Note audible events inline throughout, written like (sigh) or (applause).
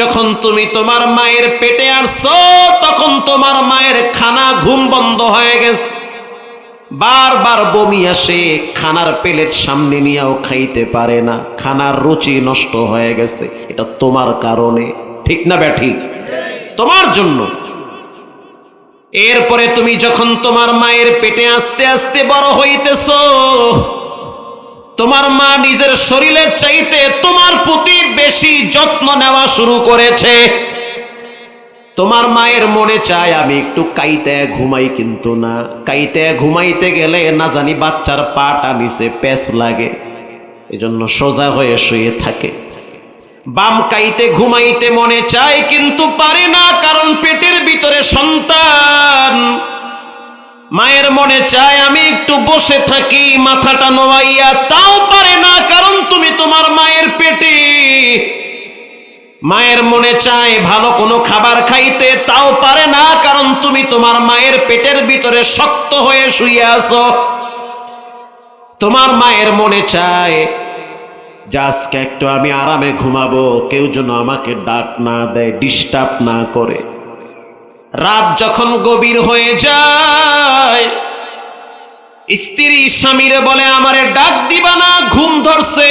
যখন তুমি তোমার মায়ের পেটে আসছো, তখন তোমার মায়ের খানা ঘুম বন্ধ হয়ে গেছে। বারবার বমি আসে, খানার প্লেট সামনে নিয়েও খাইতে পারে না, খানার রুচি নষ্ট হয়ে গেছে। এটা তোমার কারণে, ঠিক না ব্যাঠি তোমার জন্য। এরপরে তুমি যখন তোমার মায়ের পেটে আস্তে আস্তে বড় হইতেছ তোমার মা নিজের শরীরের চাইতে তোমার প্রতি বেশি যত্ন নেওয়া শুরু করেছে। তোমার মায়ের মনে চায়, আমি একটু কাইতে ঘুমাই কিন্তু না। কাইতে ঘুমাইতে গেলে না জানি বাচ্চার পাটা নিচে পেস লাগে। এজন্য সোজা হয়ে শুয়ে থাকে। বাম কাইতে ঘুমাইতে মনে চায়, কিন্তু পারে না, কারণ পেটের ভিতরে সন্তান। মায়ের মনে চায় আমি একটু বসে থাকি, মাথাটা নোয়াইয়া, তাও পারে না, কারণ তুমি তোমার মায়ের পেটে। মায়ের মনে চায় ভালো কোনো খাবার খাইতে, তাও পারে না, কারণ তুমি তোমার মায়ের পেটের ভিতরে শক্ত হয়ে শুয়ে আছো। তোমার মায়ের মনে চায় আজকে একটু আমি আরামে ঘুমাবো, কেউ যেন আমাকে ডাক না দেয় ডিস্টার্ব না করে। রাত যখন গভীর হয়ে যায়, স্ত্রী স্বামীরে বলে, আমারে ডাক দিবা না, ঘুম ধরছে।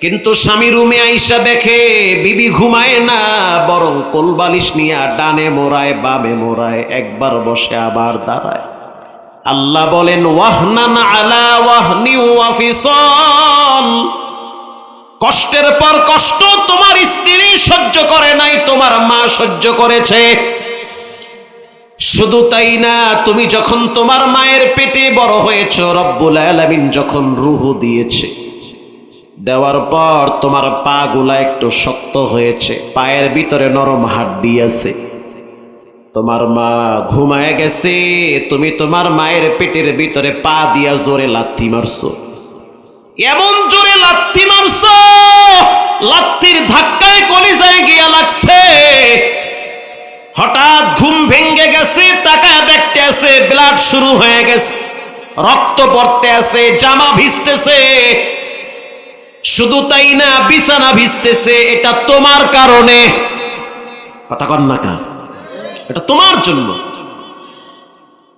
কিন্তু স্বামী রুমে আইসা দেখে, বিবি ঘুমায় না, বরং কোলবালিশ নিয়ে ডানে মোড়ায়, বামে মোড়ায়, একবার বসে আবার দাঁড়ায়। আল্লাহ বলেন, ওয়াহনান আলা ওয়াহনি কষ্টের পর কষ্ট তোমার সহ্য করে নাই, তোমার মা সহ্য করেছে। শুধু তাই না, তুমি যখন তোমার মায়ের পেটে বড় হয়েছ, রব্বুল আলামিন যখন রুহু দিয়েছে, দেওয়ার পর তোমার পা গুলা একটু শক্ত হয়েছে, পায়ের ভিতরে নরম হাড্ডি আছে। তোমার মা ঘুমায় গেছে, তুমি তোমার মায়ের পেটের ভিতরে পা দিয়া জোরে লাথি মারছো। এমন জোরে লাথি মারছো, লাথির ধাক্কায় কলিজায় গিয়া লাগছে। হঠাৎ ঘুম ভেঙ্গে গেছে, টাকা দেখতে আছে, ব্লাড শুরু হয়ে গেছে, রক্ত পড়তে আছে, জামা ভিজতেছে। শুধু তাই না, বিছানা ভিজতেছে, এটা তোমার কারণে। কথা কন না এটা তোমার জন্য।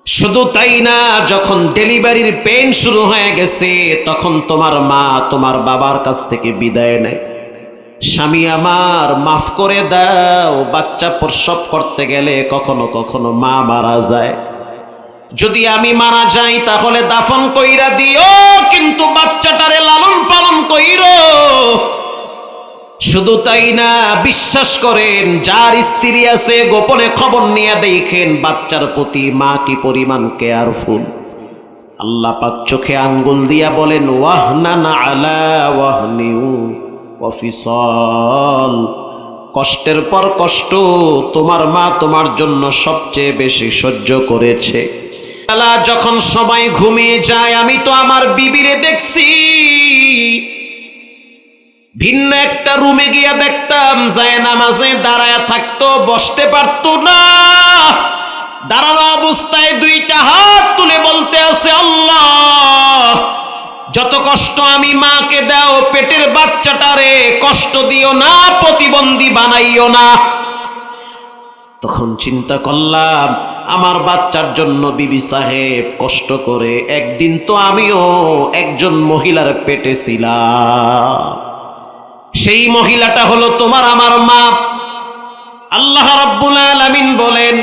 শুধু তাই না, যখন ডেলিভারির পেন শুরু হয়ে গেছে, তখন তোমার মা তোমার বাবার কাছ থেকে বিদায় নেয়। স্বামী আমার, মাফ করে দাও, বাচ্চা প্রসব করতে গেলে কখনো কখনো মা মারা যায়। যদি আমি মারা যাই, তাহলে দাফন কইরা দিও, কিন্তু বাচ্চাটারে লালন পালন কইরো। শুধু তাই না, বিশ্বাস করেন, যার স্ত্রী আছে, গোপনে খবর নিয়ে দেখেন, বাচ্চার প্রতি মা কি পরিমাণ কেয়ারফুল আল্লাহ পাক চোখে আঙ্গুল দিয়া বলেন, ওয়াহনান আলা ওয়াহনিউ অফিসল কষ্টের পর কষ্ট, তোমার মা তোমার জন্য সবচেয়ে বেশি সহ্য করেছে। যখন সবাই ঘুমিয়ে যায়, আমি তো আমার বিবিরে দেখছি। ভিন্ন একটা রুমে গিয়া দেখতাম, যায় নামাজে দাঁড়ায় থাকতো, বসতে পারতো না। দাঁড়ানো অবস্থায় দুইটা হাত তুলে বলতে আছে, আল্লাহ, যত কষ্ট আমি মাকে দাও, পেটের বাচ্চাটারে কষ্ট দিও না, প্রতিবন্ধী বানাইও না। তখন চিন্তা করলাম, আমার বাচ্চার জন্য বিবি সাহেব কষ্ট করে একদিন তো আমিও একজন মহিলার পেটে ছিলাম। সেই মহিলাটা হলো তোমার আমার মা। আল্লাহ রাব্বুল আলামিন বলেন,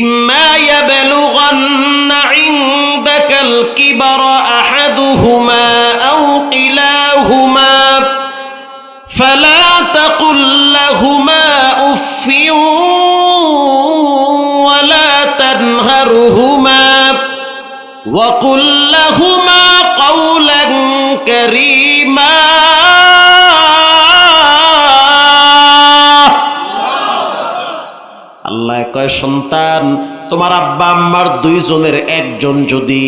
ইম্মা ইয়াবলুগান্না ইনদাকাল কিবারা আহাদুহুমা আও কিলাহুমা, ফালা তাকুল লাহুমা উফিউ ওয়ালা তানহারুহুমা ওয়াকুল লাহুমা কাওলান কারীমা। কয়, সন্তান, তোমার আব্বা আম্মার দুইজনের একজন যদি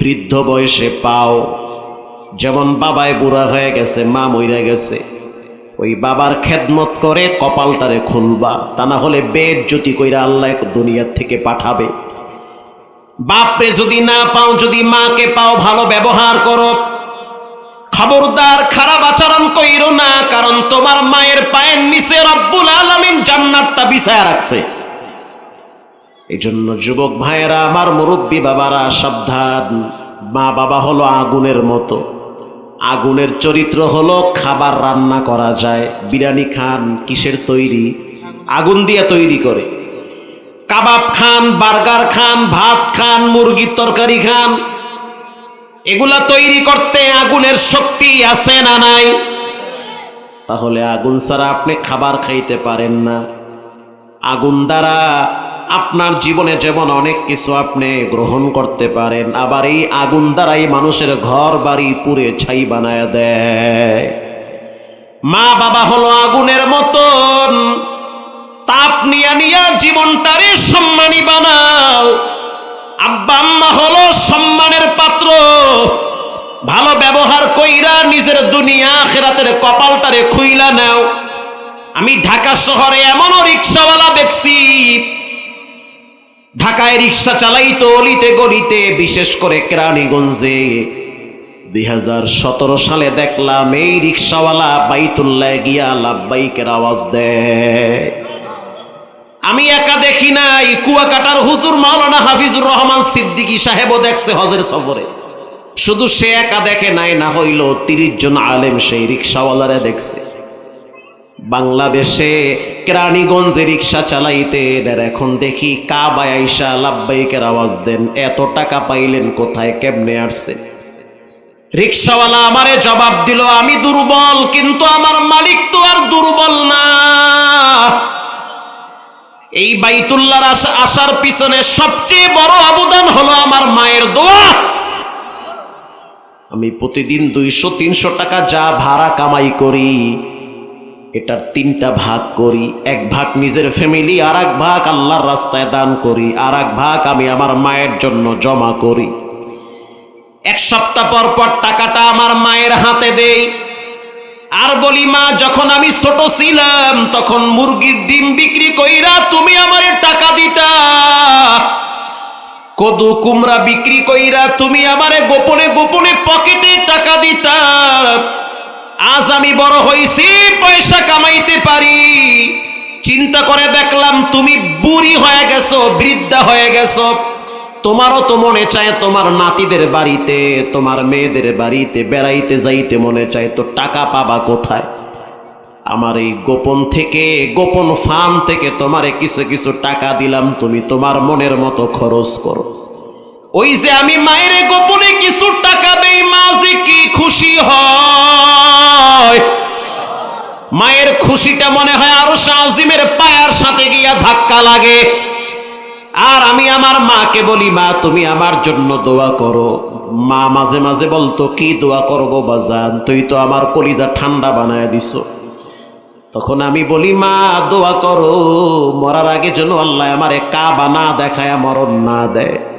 বৃদ্ধ বয়সে পাও, যেমন বাবায় বুড়া হয়ে গেছে, মা মইরা গেছে, ওই বাবার খেদমত করে কপালটারে খুলবা, তা না হলে বেদ জ্যোতি কইরা আল্লাহ দুনিয়ার থেকে পাঠাবে। বাপরে যদি না পাও, যদি মাকে পাও, ভালো ব্যবহার করো। খবরদার, খারাপ আচরণ কইরো না, কারণ তোমার মায়ের পায়ের নিচে রব্বুল আলামিন জান্নাতটা বিছায়া রাখছে। এই জন্য যুবক ভাইয়েরা, আমার মুরব্বী বাবারা, সাবধান। মা বাবা হলো আগুনের মতো। আগুনের চরিত্র হলো খাবার রান্না করা যায়, বিরিয়ানি খান, কিসের তৈরি? আগুন দিয়ে তৈরি করে। কাবাব খান, বার্গার খান, ভাত খান মুরগির তরকারি খান। এগুলা তৈরি করতে আগুনের শক্তি আছে না নাই? তাহলে আগুন ছাড়া আপনি খাবার খাইতে পারেন না। আগুন দ্বারা আপনার জীবনে যেমন অনেক কিছু আপনি গ্রহণ করতে পারেন, আবার এই আগুন দ্বারাই মানুষের ঘর বাড়ি পুড়ে ছাই বানায় দেয়। মা বাবা হলো আগুনের মতন। তাপ নিয়া নিয়া জীবনটারে সম্মানী বানাও। আব্বা আম্মা হলো সম্মানের পাত্র। ভালো ব্যবহার কইরা নিজের দুনিয়া খেরাতের কপালটারে খুইলা নাও। আমি ঢাকা শহরে এমনও রিক্সাওয়ালা দেখছি ঢাকায় রিক্সা চালাইতো অলিতে গলিতে, বিশেষ করে কেরানীগঞ্জে। দুই সালে দেখলাম এই রিক্সাওয়ালা বাইতুল্লাহ গিয়া লাভবাইকের আওয়াজ দেয়। আমি একা দেখি নাই, কুয়াকাটার হুজুর মাওলানা হাফিজুর রহমান সিদ্দিকী সাহেবও দেখছে হজের সফরে। শুধু সে একা দেখে নাই, না হইল তিরিশ জন আলেম সেই রিক্সাওয়ালারে দেখছে। বাংলাদেশে কেরানীগঞ্জে রিক্সা চালাইতে এদের। এখন দেখি কাবায় আইসা লাভবাইকের আওয়াজ দেন, এত টাকা পাইলেন কোথায়, কেমনে আসছে? রিক্সাওয়ালা আমারে জবাব দিল, আমি দুর্বল, কিন্তু আমার মালিক তো আর দুর্বল না। এই বাইতুল্লার আসার পিছনে সবচেয়ে বড় অবদান হলো আমার মায়ের দোয়া। আমি প্রতিদিন দুইশো, তিনশো টাকা যা ভাড়া কামাই করি এটার তিনটা ভাগ করি, এক ভাগ নিজের ফ্যামিলি আর এক ভাগ আল্লাহর রাস্তায় দান করি আর এক ভাগ আমি আমার মায়ের জন্য জমা করি। এক সপ্তাহ পর পর টাকাটা আমার মায়ের হাতে দেই। আর বলি, মা, যখন আমি ছোট ছিলাম, তখন মুরগির ডিম বিক্রি কইরা তুমি আমার টাকা দিতা। কদু কুমড়া বিক্রি কইরা তুমি আমারে গোপনে গোপনে পকেটে টাকা দিতা। আজ আমি বড় হইছি, পয়সা কামাইতে পারি। চিন্তা করে দেখলাম তুমি বুড়ি হয়ে গেছো, বৃদ্ধা হয়ে গেছো। তোমারও তো মনে চায় তোমার নাতিদের বাড়িতে, তোমার মেয়েদের বাড়িতে, বেড়াইতে যাইতে মনে চায়, তো টাকা পাবা কোথায়? আমার এই গোপন থেকে, গোপন ফার্ম থেকে তোমারে কিছু কিছু টাকা দিলাম, তুমি তোমার মনের মতো খরচ করো। ওই যে আমি মায়ের গোপনে কিছু টাকা দেই, মা যে কি খুশি হয়। মায়ের খুশিটা মনে হয় আরও শাহজিমের পায়ার সাথে গিয়া ধাক্কা লাগে। আর আমি আমার মাকে বলি, মা, তুমি আমার জন্য দোয়া করো। মা মাঝে মাঝে বলতো, কি দোয়া করব বাজান? তুই তো আমার কলিজা ঠান্ডা বানায় দিস। তখন আমি বলি, মা, দোয়া করো, মরার আগে যেন আল্লাহ আমারে কাবা না দেখায় মরণ না দেয়।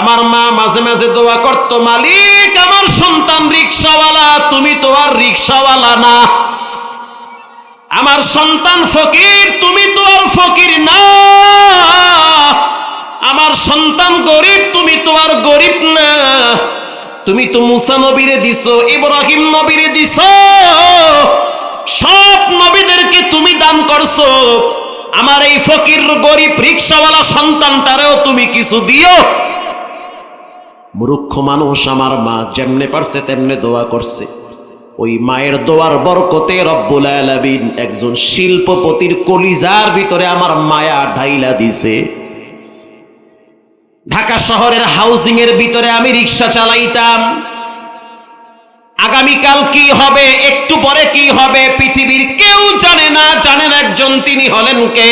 আমার মা মাঝে মাঝে দোয়া করতো, মালিক, আমার সন্তান রিক্সাওয়ালা, তুমি তো আর রিক্সাওয়ালা না। আমার সন্তান ফকির, তুমি তো আর ফকির না। আমার সন্তান গরিব, তুমি তো আর গরিব না। তুমি তো মুসা নবীরে দিছো, ইব্রাহিম নবীরে দিছো। সব নবীদেরকে তুমি দান করছ। আমার এই ফকির, গরিব রিক্সাওয়ালা সন্তানটারেও তুমি কিছু দিও। মূর্খ মানুষ আমার মা যেমনে পারছে, তেমনে দোয়া করছে। ওই মায়ের দোয়ার বরকতে রব্বুল আলামিন একজন শিল্পপতির কলিজার ভিতরে আমার মায়া ঢাইলা দিছে। ঢাকা শহরের হাউজিং এর ভিতরে আমি রিক্সা চালাইতাম। আগামীকাল কি হবে, একটু পরে কি হবে, পৃথিবীর কেউ জানে না, জানেন একজন তিনি হলেন কে?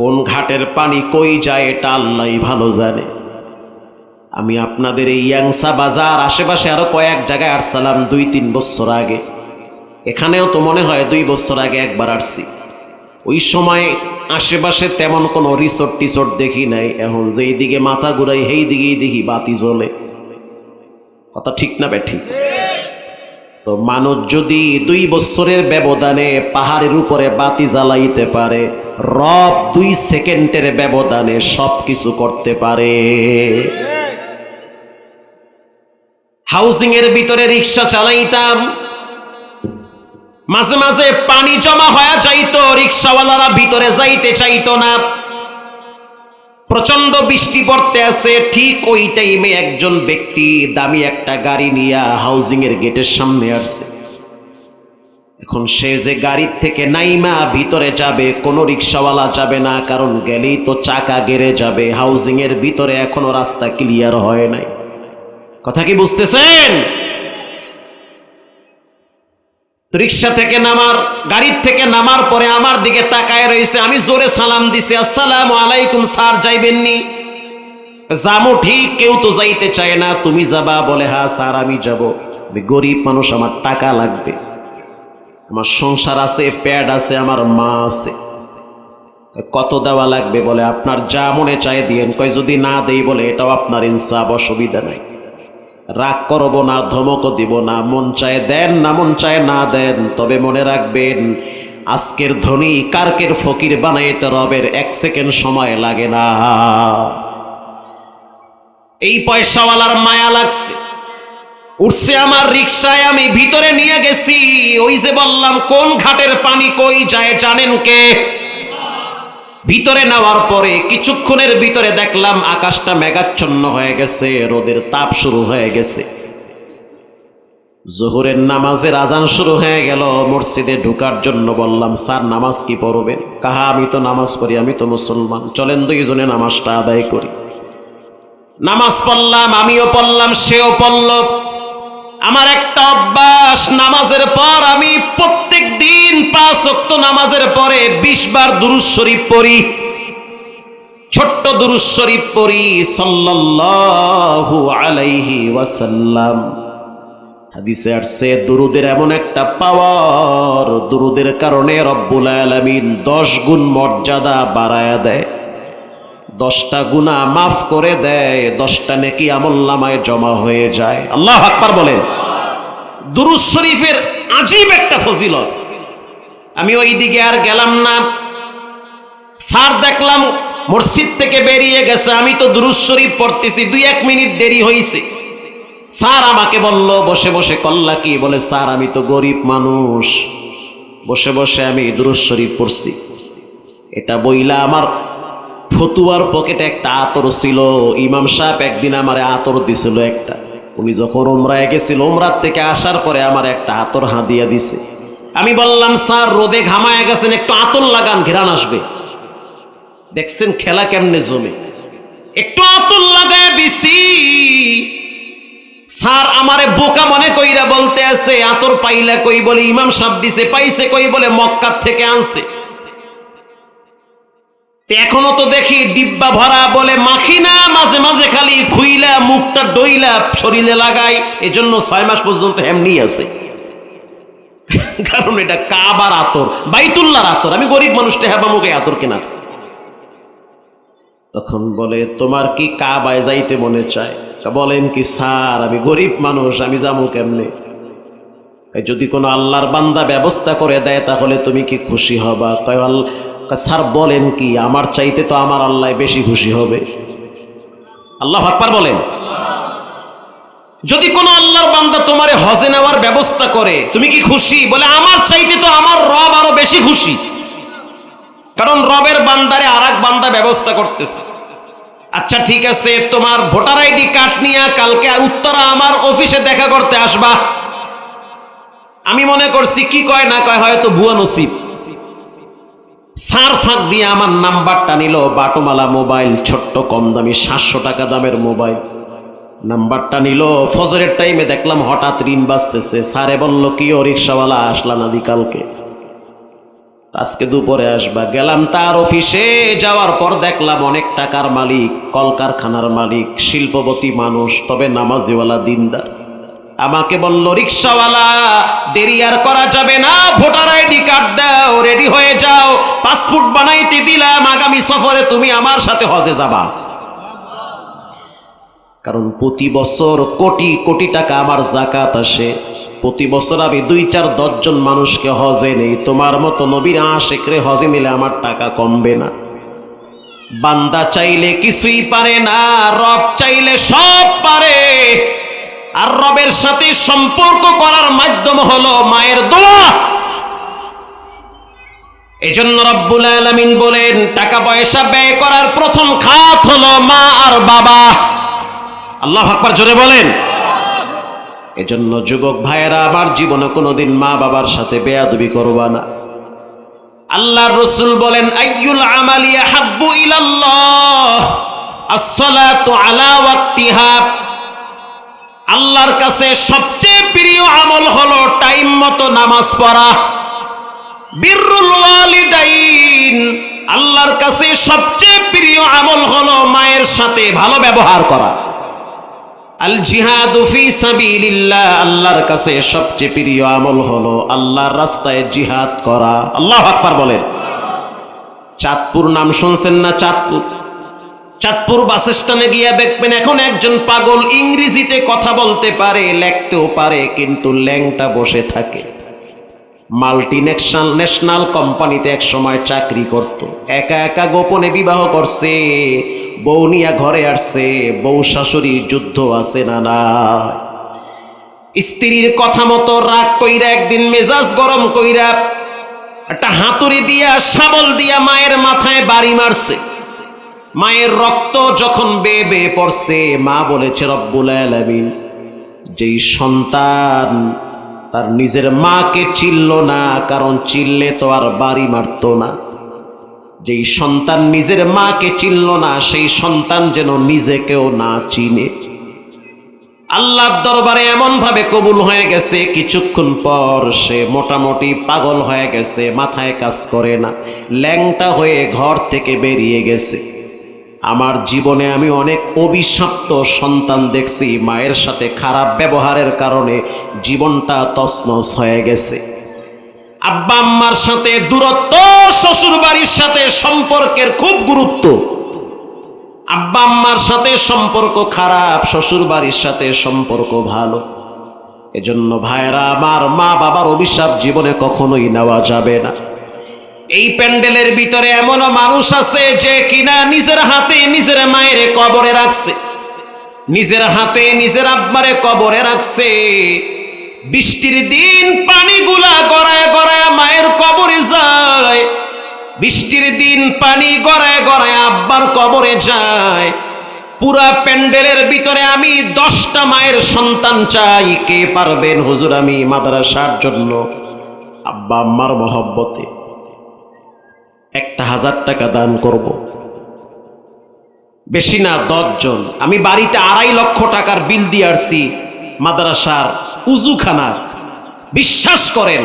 কোন ঘাটের পানি কই যায় এটা আল্লাহ ভালো জানে। আমি আপনাদের এই ইয়াংসা বাজার আশেপাশে আরও কয়েক জায়গায় আসছিলাম দুই, তিন বছর আগে। এখানেও তো মনে হয় দুই বছর আগে একবার আসছি ওই সময় আশেপাশে তেমন কোনো রিসোর্ট টিসোর্ট দেখি নাই। এখন যেই দিকে মাথা ঘুরাই, সেই দিকেই দেখি বাতি জ্বলে। কথা ঠিক না বে ঠিক? তো মানুষ যদি দুই বছরের ব্যবধানে পাহাড়ের উপরে বাতি জ্বালাইতে পারে, রব দুই সেকেন্ডের ব্যবধানে সব কিছু করতে পারে। হাউজিং এর ভিতরে রিক্সা চালাইতাম। মাঝে মাঝে পানি জমা হয়ে যাইতো রিক্সাওয়ালারা ভিতরে যাইতে চাইতো না। প্রচণ্ড বৃষ্টি পড়তে আছে, ঠিক ওই টাইমে একজন ব্যক্তি দামি একটা গাড়ি নিয়ে হাউজিং এর গেটের সামনে আসছে। এখন সে যে গাড়ির থেকে নাইমা ভিতরে যাবে, কোনো রিক্সাওয়ালা যাবে না, কারণ গেলেই তো চাকা গেড়ে যাবে। হাউজিং এর ভিতরে এখনও রাস্তা ক্লিয়ার হয় নাই। কথা কি বুঝতেছেন? রিক্সা থেকে নামার গাড়ির থেকে নামার পরে আমার দিকে তাকায় রয়েছে, আমি জোরে সালাম দিছি, আসসালামু আলাইকুম স্যার, যাইবেননি? জামু ঠিক, কেউ তো যাইতে চায় না, তুমি যাবা? বলে হ্যাঁ স্যার, আমি যাব। আমি গরিব মানুষ, আমার টাকা লাগবে। আমার সংসার আছে, প্যাড আছে, আমার মা আছে। কত দেওয়া লাগবে? বলে, আপনার যা মনে চায়, দিয়েন। কয়, যদি না দেই, বলে, এটাও আপনার ইনসাফ, অসুবিধা নাই। রাগ করব না ধমকও দিব না, মন চায় দেন না, মন চায় না দেন, তবে মনে রাখবেন, আজকের ধনী কারকের ফকির বানাইতে রবের এক সেকেন্ড সময় লাগে না। এই পয়সাওয়ালার মায়া লাগছে। উঠছে আমার রিক্সায় আমি ভিতরে নিয়ে গেছি। ওই যে বললাম, কোন ঘাটের পানি কই যায়, জানেন কে? ভিতরে নেওয়ার পরে কিছুক্ষণের ভিতরে দেখলাম আকাশটা মেঘাচ্ছন্ন হয়ে গেছে, রোদের তাপ শুরু হয়ে গেছে। জোহরের নামাজের আজান শুরু হয়ে গেল, মসজিদে ঢুকার জন্য বললাম, স্যার, নামাজ কি পড়বেন? কাহা, আমি তো নামাজ পড়ি, আমি তো মুসলমান। চলেন দুইজনে নামাজটা আদায় করি। নামাজ পড়লাম, আমিও পড়লাম, সেও পড়ল। আমার একটা অভ্যাস, নামাজের পর আমি প্রত্যেক দিন পাঁচ ওয়াক্ত নামাজের পরে বিশ বার দুরুজ শরীফ পড়ি। ছোট্ট দুরুজ শরীফ পড়ি, সাল্লাল্লাহু আলাইহি ওয়াসাল্লাম। হাদিসে আসছে, দুরুদের এমন একটা পাওয়ার, দুরুদের কারণে রব্বুল আলামিন দশ গুণ মর্যাদা বাড়ায়া দেয়। দশটা গুণা মাফ করে দেয়, দশটা নেকি আমল্লামায় জমা হয়ে যায়। আল্লাহ আকবার বলেন। দুরুজ শরীফের আজীব একটা ফজিলত। আমি ওই দিকে আর গেলাম না। স্যার দেখলাম মসজিদ থেকে বেরিয়ে গেছে। আমি তো দুরুজ শরীফ পড়তেছি, দুই এক মিনিট দেরি হয়েছে স্যার আমাকে বলল, বসে বসে, কল্লা কি? বলে, স্যার, আমি তো গরিব মানুষ। বসে বসে আমি দুরুজ শরীফ পড়ছি। এটা বইলা আমার ফতুয়ার পকেটে একটা আতর ছিল। ইমাম সাহেব একদিন আমার আতর দিছিল একটা। উনি যখন ওমরায় গেছিল ওমরার থেকে আসার পরে আমার একটা আতর হাদিয়া দিছে। আমি বললাম, স্যার, রোদে ঘামায় গেছেন, একটু আতর লাগান, ঘেরান আসবে। দেখছেন খেলা কেমনে জমে। একটু আতর লাগায় দিছি। স্যার, আমারে বোকা মনে কইরা বলতে আছে আতর পাইলা কই বলে, ইমাম সাহেব দিছে, পাইছে কই বলে, মক্কার থেকে আনছে। এখনও তো দেখি ডিব্বা ভরা বলে মাখি না, মাঝে মাঝে খালি খুইলা, মুখটা ডইলা শরীরে লাগাই। এজন্য ছয় মাস পর্যন্ত এমনি আছে। (laughs) কারণ এটা কাবার আতর বাইতুল্লার আতর। আমি গরিব মানুষটা হেবা মুখে আতর কেনার। তখন বলে, তোমার কি কাবায় যাইতে মনে চায়? বলেন কি, স্যার, আমি গরিব মানুষ, আমি যাব কেমনে? যদি কোনো আল্লাহর বান্দা ব্যবস্থা করে দেয়, তাহলে তুমি কি খুশি হবা? তাই আল্লাহ স্যার বলেন কি, আমার চাইতে তো আমার আল্লাহ বেশি খুশি হবে। আল্লাহ আকবার বলেন। যদি কোনো আল্লাহর বান্দা তোমারে হজে নেওয়ার ব্যবস্থা করে, তুমি কি খুশি? বলে, আমার চাইতে তো আমার রব আরও বেশি খুশি। কারণ রবের বান্দারে আর বান্দা ব্যবস্থা করতেছে। আচ্ছা ঠিক আছে, তোমার ভোটার আইডি কার্ড নিয়ে কালকে উত্তরা আমার অফিসে দেখা করতে আসবা। আমি মনে করছি, কি কয় না কয়, হয়তো ভুয়া নসিব। সার ফাঁক দিয়ে আমার নাম্বারটা নিল, বাটোমালা মোবাইল, ছোট্ট কম দামি, সাতশো টাকা দামের মোবাইল। নাম্বারটা নিল, ফজরের টাইমে দেখলাম হঠাৎ ঋণ বাঁচতেছে। স্যারে বলল, কি ও রিক্সাওয়ালা, আসলা না বিকালকে? আজকে দুপুরে আসবা। গেলাম তার অফিসে, যাওয়ার পর দেখলাম অনেক টাকার মালিক, কলকারখানার মালিক, শিল্পপতি মানুষ, তবে নামাজিওয়ালা দিনদার। আমাকে বলল রিক্সাওয়ালা দেরি আর করা যাবে না, ভোটার আইডি কার্ড দাও, রেডি হয়ে যাও, পাসপোর্ট বানাইতে দিলাম, আগামী সফরে তুমি আমার সাথে হজে যাবা। কারণ প্রতি বছর কোটি কোটি টাকা আমার জাকাত আসে। প্রতি বছর আমি দুই চার দশজন মানুষকে হজে নেই। তোমার মতো নবীর আশেকরে হজে নিলে আমার টাকা কমবে না। বান্দা চাইলে কিছুই পারে না, রব চাইলে সব পারে। আর রবের সাথে সম্পর্ক করার মাধ্যম হলো মায়ের দোয়া। এজন্য রব্বুল আলামিন বলেন, টাকা পয়সা ব্যয় করার প্রথম খাত হলো মা আর বাবা। আল্লাহ আকবার জোরে বলেন। এজন্য যুবক ভাইয়েরা, আমার জীবনে কোনোদিন মা বাবার সাথে বেয়াদবি করবা না। আল্লাহর রসুল বলেন, আইয়ুল আমালি হাব্বু ইলাল্লাহ, আসসালাতু আলা ওয়াক্তিহা আল্লাহর কাছে সবচেয়ে প্রিয় আমল হলো টাইম মতো নামাজ পড়া। বিররুল ওয়ালিদাইন। আল্লাহর কাছে সবচেয়ে প্রিয় আমল হলো মায়ের সাথে ভালো ব্যবহার করা। আল জিহাদু ফি সাবিলিল্লাহ। আল্লাহর কাছে সবচেয়ে প্রিয় আমল হলো আল্লাহর রাস্তায় জিহাদ করা। আল্লাহ আকবার বলেন। চাঁদপুর নাম শুনছেন না চাঁদপুর? চাঁদপুর বাস স্ট্যান্ডে গিয়া দেখবেন এখন একজন পাগল ইংরেজিতে কথা বলতে পারে, লেখতেও পারে, কিন্তু ল্যাংটা বসে থাকে। মাল্টি ন্যাশনাল ন্যাশনাল কোম্পানিতে এক সময় চাকরি করত। একা একা গোপনে বিবাহ করছে, বউ নিয়া ঘরে আসছে, বউ শাশুড়ি যুদ্ধ আছে না না স্ত্রীর কথা মতো রাগ কইরা একদিন মেজাজ গরম কইরা একটা হাতুড়ি দিয়া, শাবল দিয়া মায়ের মাথায় বাড়ি মারছে। মায়ের রক্ত যখন বেয়ে বেয়ে পড়ছে, মা বলেছে, রব্বুল আলামিন, যেই সন্তান তার নিজের মাকে চিনল না, কারণ চিল্লে তো আর বাড়ি মারত না। যেই সন্তান নিজের মাকে চিনল না, সেই সন্তান যেন নিজেকেও না চিনে। আল্লাহর দরবারে এমন ভাবে কবুল হয়ে গেছে, কিছুক্ষণ পর সে মোটামুটি পাগল হয়ে গেছে, মাথায় কাজ করে না, ল্যাংটা হয়ে ঘর থেকে বেরিয়ে গেছে। আমার জীবনে আমি অনেক অভিশপ্ত সন্তান দেখছি, মায়ের সাথে খারাপ ব্যবহারের কারণে জীবনটা তছনছ হয়ে গেছে। আব্বা আম্মার সাথে দূরত্ব শ্বশুর বাড়ির সাথে সম্পর্কের খুব গুরুত্ব। আব্বা আম্মার সাথে সম্পর্ক খারাপ শ্বশুর বাড়ির সাথে সম্পর্ক ভালো। এজন্য ভাইরা আমার মা বাবার অভিশাপ জীবনে কখনোই নেওয়া যাবে না। এই প্যান্ডেলের ভিতরে এমনও মানুষ আছে যে কিনা নিজের হাতে নিজের মায়ের কবরে রাখছে। নিজের হাতে নিজের আব্বারে কবরে রাখছে। বৃষ্টির দিন পানিগুলা গড়ায় গড়ায় মায়ের কবরে যায়। বৃষ্টির দিন পানি গড়ায় গড়ায় আব্বার কবরে যায়। পুরা প্যান্ডেলের ভিতরে আমি দশটা মায়ের সন্তান চাই। কে পারবেন হুজুর আমি মাদ্রাসার জন্য? আব্বা, আম্মার মহব্বতে। একটা হাজার টাকা দান করব। বেশি না জন আমি বাড়িতে আড়াই লক্ষ টাকার বিল দিয়ে আসছি, মাদ্রাসার উজুখানার। বিশ্বাস করেন,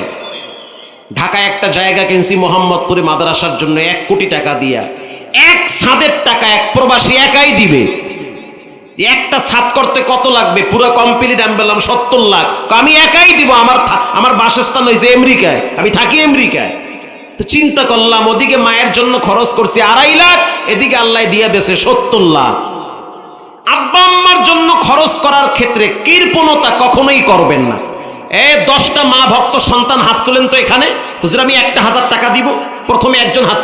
ঢাকায় একটা জায়গা কিনছি মোহাম্মদপুরে মাদ্রাসার জন্য এক কোটি টাকা দিয়া। এক ছাদের টাকা এক প্রবাসী একাই দিবে। একটা ছাদ করতে কত লাগবে? পুরো কমপ্লিট আমি বললাম সত্তর লাখ। আমি একাই দিব, আমার আমার বাসস্থান হয়েছে আমেরিকায়। আমি থাকি আমেরিকায়। তো চিন্তা করলাম, ওদিকে মায়ের জন্য খরচ করছি আড়াই লাখ, এদিকে আল্লাহ দিয়ে বেছে সত্তর লাখ। আব্বা আম্মার জন্য খরচ করার ক্ষেত্রে কৃপণতা কখনোই করবেন না। এ, দশটা মা ভক্ত সন্তান হাত তোলেন তো এখানে? হুজুর, আমি একটা হাজার টাকা দিব, প্রথমে একজন হাত